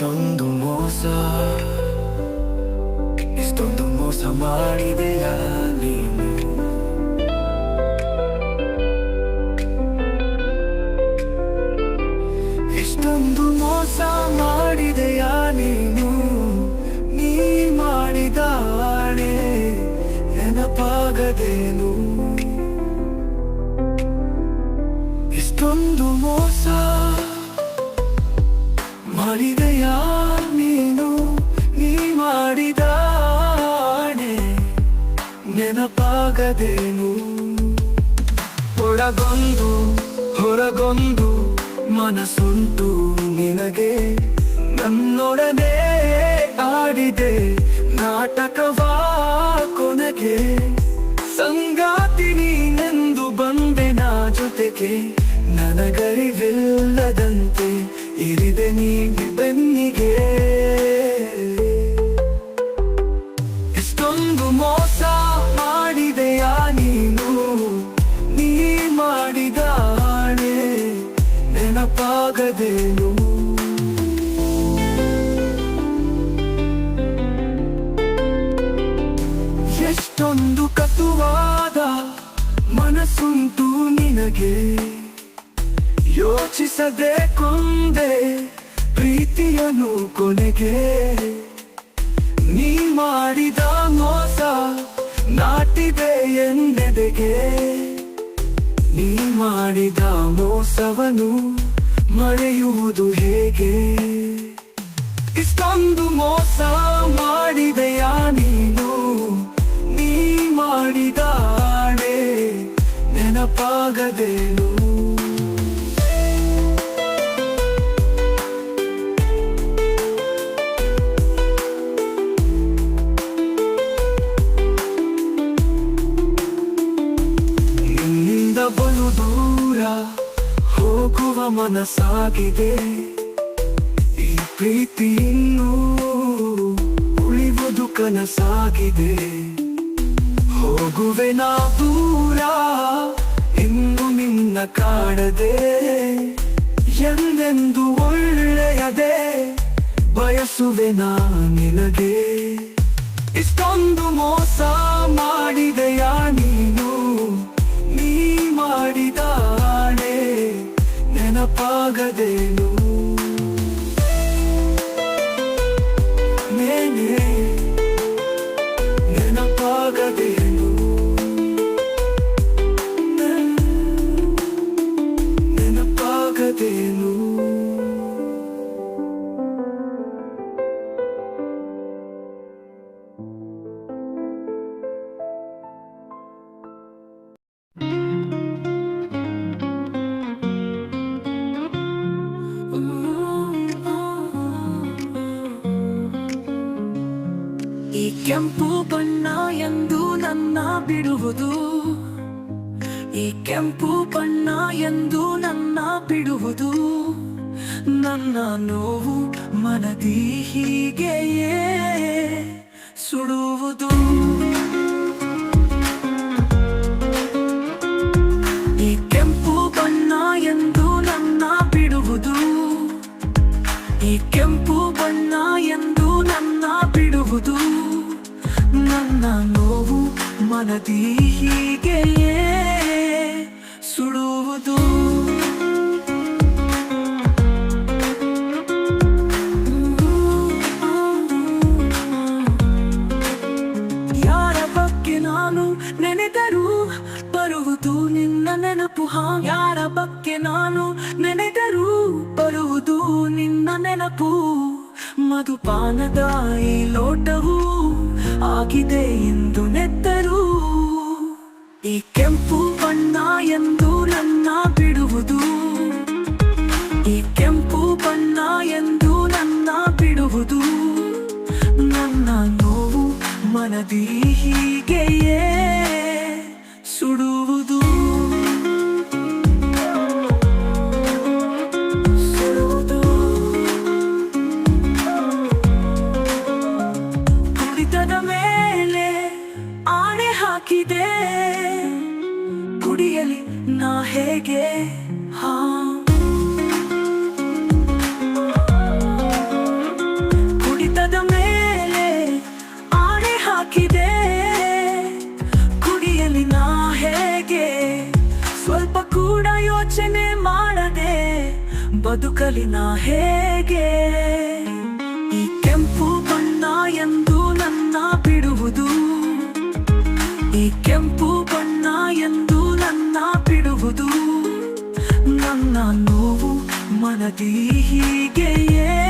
ಇಷ್ಟೊಂದು ಮೋಸ ಇಷ್ಟೊಂದು ಮೋಸ ಮಾಡಿದೆಯ ನೀನು ಇಷ್ಟೊಂದು ಮೋಸ ಮಾಡಿದೆಯ ನೀನು ನೀ ಮಾಡಿದಾಳೆ ನೆನಪಾಗದೇನು ಇಷ್ಟೊಂದು ಮೋಸ ಮಾಡಿದೆಯ ನೀನು? ನೀ ಮಾಡಿದ ನೆನಪಾಗದೇನು? ಒಳಗೊಂದು, ಹೊರಗೊಂದು ಮನಸ್ಸುಂಟು ನಿನಗೆ. ನನ್ನೊಡನೆ ಆಡಿದೆ ನಾಟಕವಾ ಕೊನೆಗೆ. ಸಂಗಾತಿ ನೀನೆಂದು ಬಂದೆ ನಾ ಜೊತೆಗೆ. ನನಗರಿವಿಲ್ಲದಂತೆ ಇರಿದೆ ನೀ ಬೆನ್ನಿಗೆ. ಎಷ್ಟೊಂದು ಮೋಸ ಮಾಡಿದೆಯಾ ನೀನು? ನೀ ಮಾಡಿದ ಆಣೆ ನೆನಪಾಗದೇನು? ಎಷ್ಟೊಂದು ಕತುವಾದ ಮನಸ್ಸುಂಟು ನಿನಗೆ. ಯೋಚಿಸದೆ ಕೊಂದೆ ಪ್ರೀತಿಯನು ಕೊನೆಗೆ. ನೀ ಮಾಡಿದ ಮೋಸ ನಾಟಿದೆ ಎಂದೆದೆಗೆ ನೀ ಮಾಡಿದ ಮೋಸವನು ಮರೆಯುವುದು ಹೇಗೆ? ಇಷ್ಟೊಂದು ಮೋಸ ಮಾಡಿದೆಯಾ ನೀನು? ನೀ ಮಾಡಿದ ನೆನಪಾಗದೇನು? ಮನಸ್ಸಾಗಿದೆ ಈ ಪ್ರೀತಿ ಇನ್ನೂ ಉಳಿವುದು ಕನಸಾಗಿದೆ. ಹೋಗುವೆ ನಾ ದೂರ, ಇನ್ನು ನಿನ್ನ ಕಾಣದೆ. ಎಂದೆಂದು ಒಳ್ಳೆಯದೇ, ಬಯಸುವೆ ನಾ ನಿನಗೆ. ಇಷ್ಟೊಂದು ಮೋಸ ನೆನಪಾಗದೇನು ಬಿಡುವುದು. ಈ ಕೆಂಪು ಬಣ್ಣ ಎಂದು ನನ್ನ ಬಿಡುವುದು. ನನ್ನ ನೋವು ಮನದಿ ಹೀಗೆಯೇ. ಬಗ್ಗೆ ನಾನು ನೆನೆದರೂ ಬರುವುದು ನಿನ್ನ ನೆನಪು. ಮಧುಪಾನದ ಈ ಲೋಟವು ಆಗಿದೆ ಎಂದು ನೆತ್ತರು. ಈ ಕೆಂಪು ಬಣ್ಣ ಎಂದು ನನ್ನ ಬಿಡುವುದು. ಈ ಕೆಂಪು ಬಣ್ಣ ಎಂದು ನನ್ನ ಬಿಡುವುದು. ನನ್ನ ನೋವು ಮನದಿ ಹೀಗೆಯೇ. ಈ ಕೆಂಪು ಬಣ್ಣ ಎಂದು ನನ್ನ ಬಿಡುವುದು. ಈ ಕೆಂಪು ಬಣ್ಣ ಎಂದು ನನ್ನ ಬಿಡುವುದು. ನನ್ನ ನೋವು ಮನದಿ ಹೀಗೆಯೇ.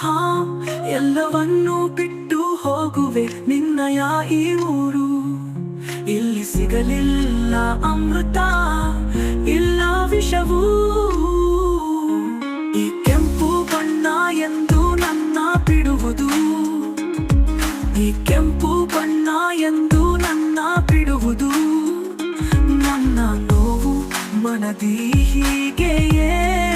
ಹಾ, ಎಲ್ಲವನ್ನೂ ಬಿಟ್ಟು ಹೋಗುವೆ ನಿನ್ನಯ ಈ ಊರು. ಇಲ್ಲಿ ಸಿಗಲಿಲ್ಲ ಅಮೃತ, ಇಲ್ಲ ವಿಷವೂ. ಈ ಕೆಂಪು ಬಣ್ಣ ಎಂದು ನನ್ನ ಬಿಡುವುದು. ಈ ಕೆಂಪು ಬಣ್ಣ ಎಂದು ನನ್ನ ಬಿಡುವುದು. ನನ್ನ ನೋವು ಮನದಿ ಹೀಗೆಯೇ.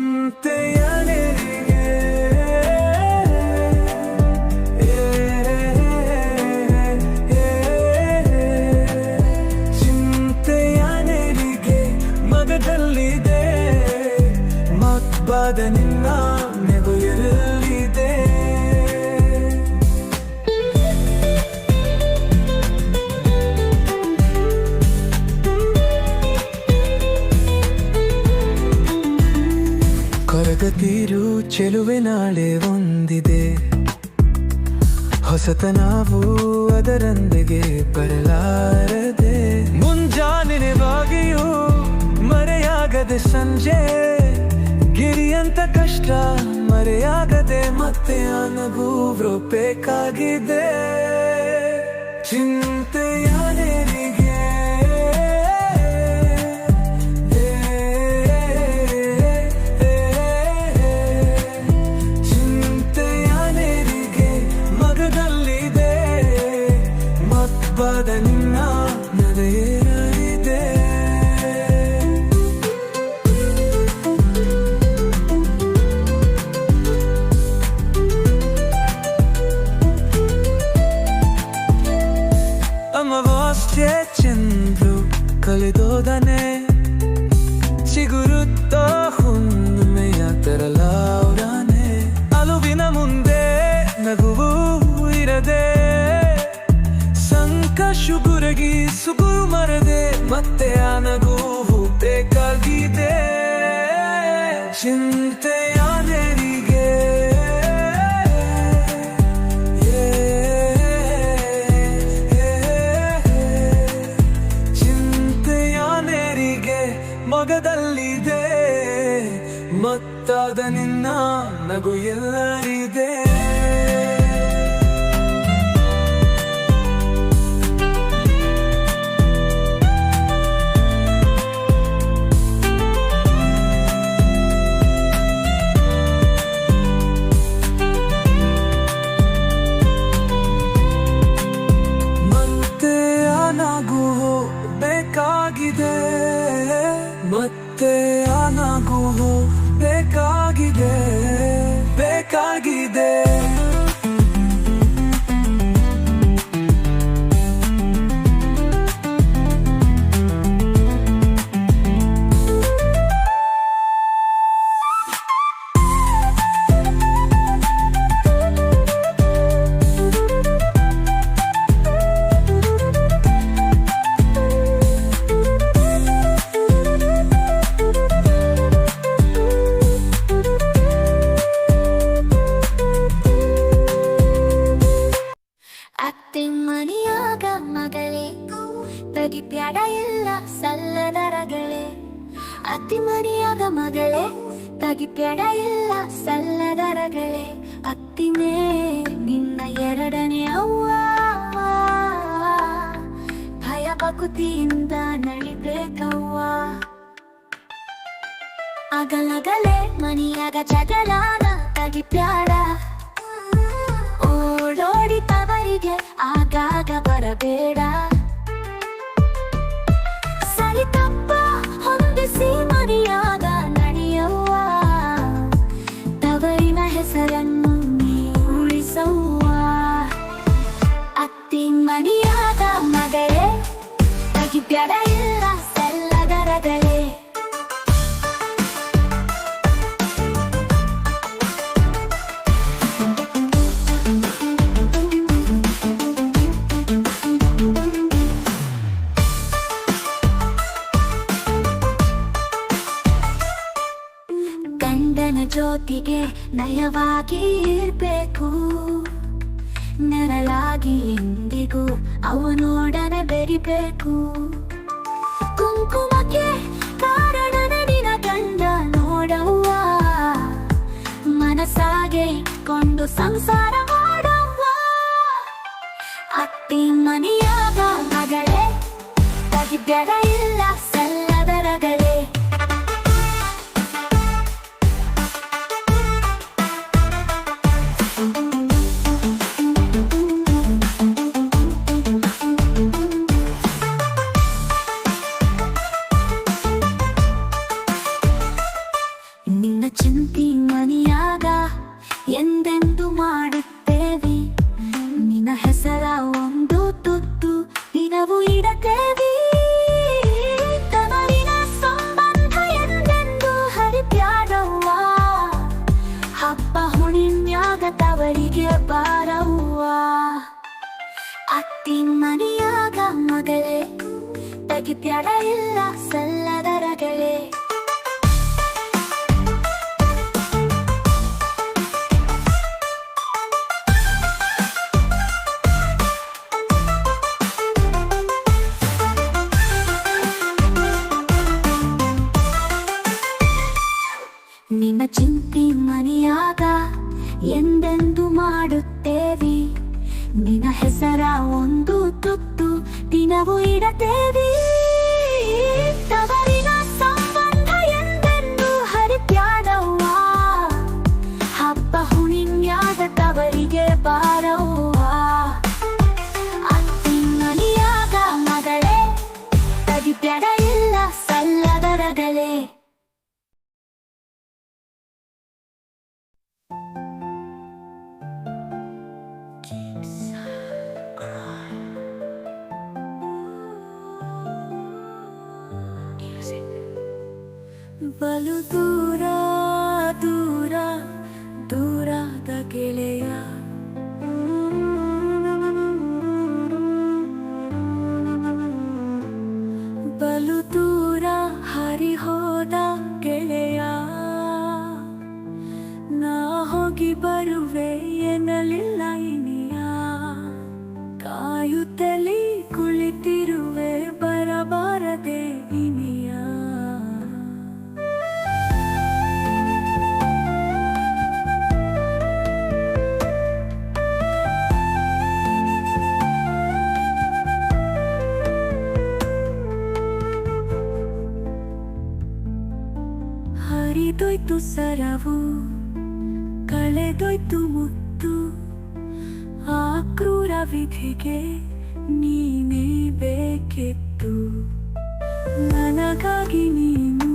ಚಿಂತೆಯ ಚೆಲುವೆ ನಾಳೆ ಒಂದಿದೆ ಹೊಸತನಾವು ಅದರೊಂದಿಗೆ ಬರಲಾರದೆ. ಮುಂಜಾನೆ ಬಾಗಿಯೂ ಮರೆಯಾಗದೆ ಸಂಜೆ. ಗಿರಿಯಂತ ಕಷ್ಟ ಮರೆಯಾಗದೆ ಮತ್ತೆ ಅನುಭವ ಬೇಕಾಗಿದೆ. ಚಿಂತೆಯ ಸಂಕಶು ಗುರಗಿ ಸುಗುರು ಮರದೆ ಮತ್ತೆ ಆ ನಗುವು ಬೇಕಾಗಿದೆ. ಚಿಂತೆಯ ಅತಿಮರಿಯಾದ ಮಗಳೇ ತಗಿಪೆಡ ಇಲ್ಲ ಸಲ್ಲದರಗಳೇ ಅತ್ತಿನೇ ನಿನ್ನ ಎರಡನೇ ಅವ್ವ ಭಯ ಪಕುತಿಯಿಂದ ನಡಿಬೇಕವ್ವ. ಅಗಲಗಲೇ ಮನಿಯಾಗ ಜಗಳಾದ ತಗಿಪ್ಯಾಡ ಓಡೋಡಿ ತವರಿಗೆ ಆಗಾಗ ಬರಬೇಡ. ಹೊಂದಿಸಿ ಮರಿಯಾದ ನಡೆಯವ್ವ ತವರಿನ ಹೆಸರನ್ನು ನೀ ಉಳಿಸವ್ವ ಅತ್ತಿ ಮನಿಯಾದ ಮಗಳೇ ತಗಿಬ್ಯಾಡ ಜೊತೆಗೆ ನಯವಾಗಿ ಇರ್ಬೇಕು. ನೆರಳಾಗಿ ಎಂದಿಗೂ ಅವನೊಡನೆ ಬೆರಿಬೇಕು. ಕುಂಕುಮಕ್ಕೆ ಕಾರಣನ ನಿನ ಗಂಡ ನೋಡವ್ವ. ಮನಸ್ಸಾಗೆ ಕೊಂಡು ಸಂಸಾರ ಮಾಡವ್ವ. ಅತ್ತಿ ಮನೆಯಾಗ ಮಗಳೇ ತಗಿಬೇಡ ಇಲ್ಲ. ನಿನ್ನ ಮಗಳೇ ತೆಗಿಬ್ಯಾಡ ಇಲ್ಲ ಸಲ್ಲದರಗಳೇ ನಿನ್ನ Cristina Boira te dice. ಬಲು ದೂರ ದೂರ ದೂರದ ಗೆಳೆಯ ವಿಧಿಗೆ ನೀನೇ ಬೇಕಿತ್ತು. ನನಗಾಗಿ ನೀನು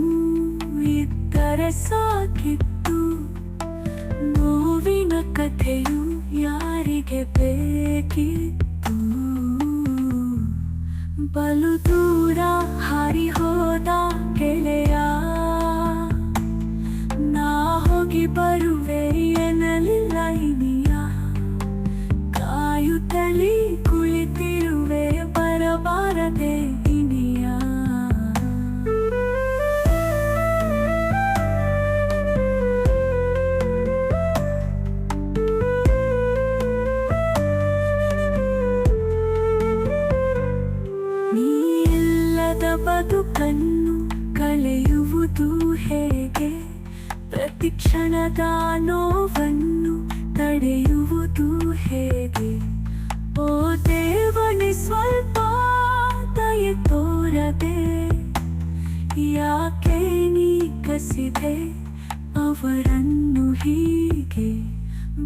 ಇದ್ದರೆ ಸಾಕಿತ್ತು. ನೋವಿನ ಕಥೆಯು ಯಾರಿಗೆ ಬೇಕಿತ್ತು? ಬಲು ದೂರ ಹರಿ ಹೋದ ಗೆಳೆಯ, ನಾ ಹೋಗಿ ಬರುವೆ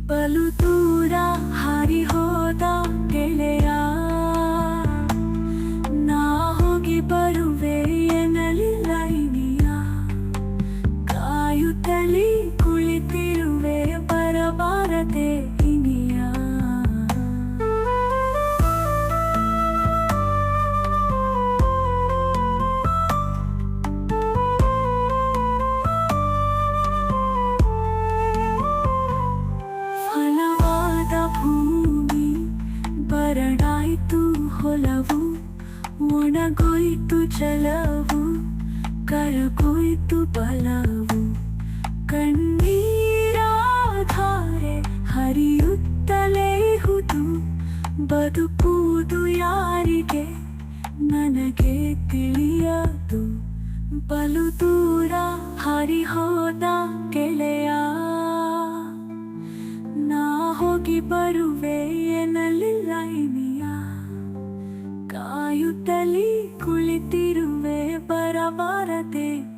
ಬಲು ಹೊಲವು ಒಣಗೋಯ್ತು ಜಲವು, ಕರಗೋಯ್ತು ಬಲವು. ಕಣ್ಣೀರಾಧಾರೆ ಹರಿಯುತ್ತಲೇ ಹುದು, ಬದುಕುವುದು ಯಾರಿಗೆ ನನಗೆ ತಿಳಿಯದು. ಬಲು ದೂರ ಹರಿಹೋದ ಗೆಳೆಯ, ನಾ ಹೋಗಿ ಬರುವೆ আমার দেখ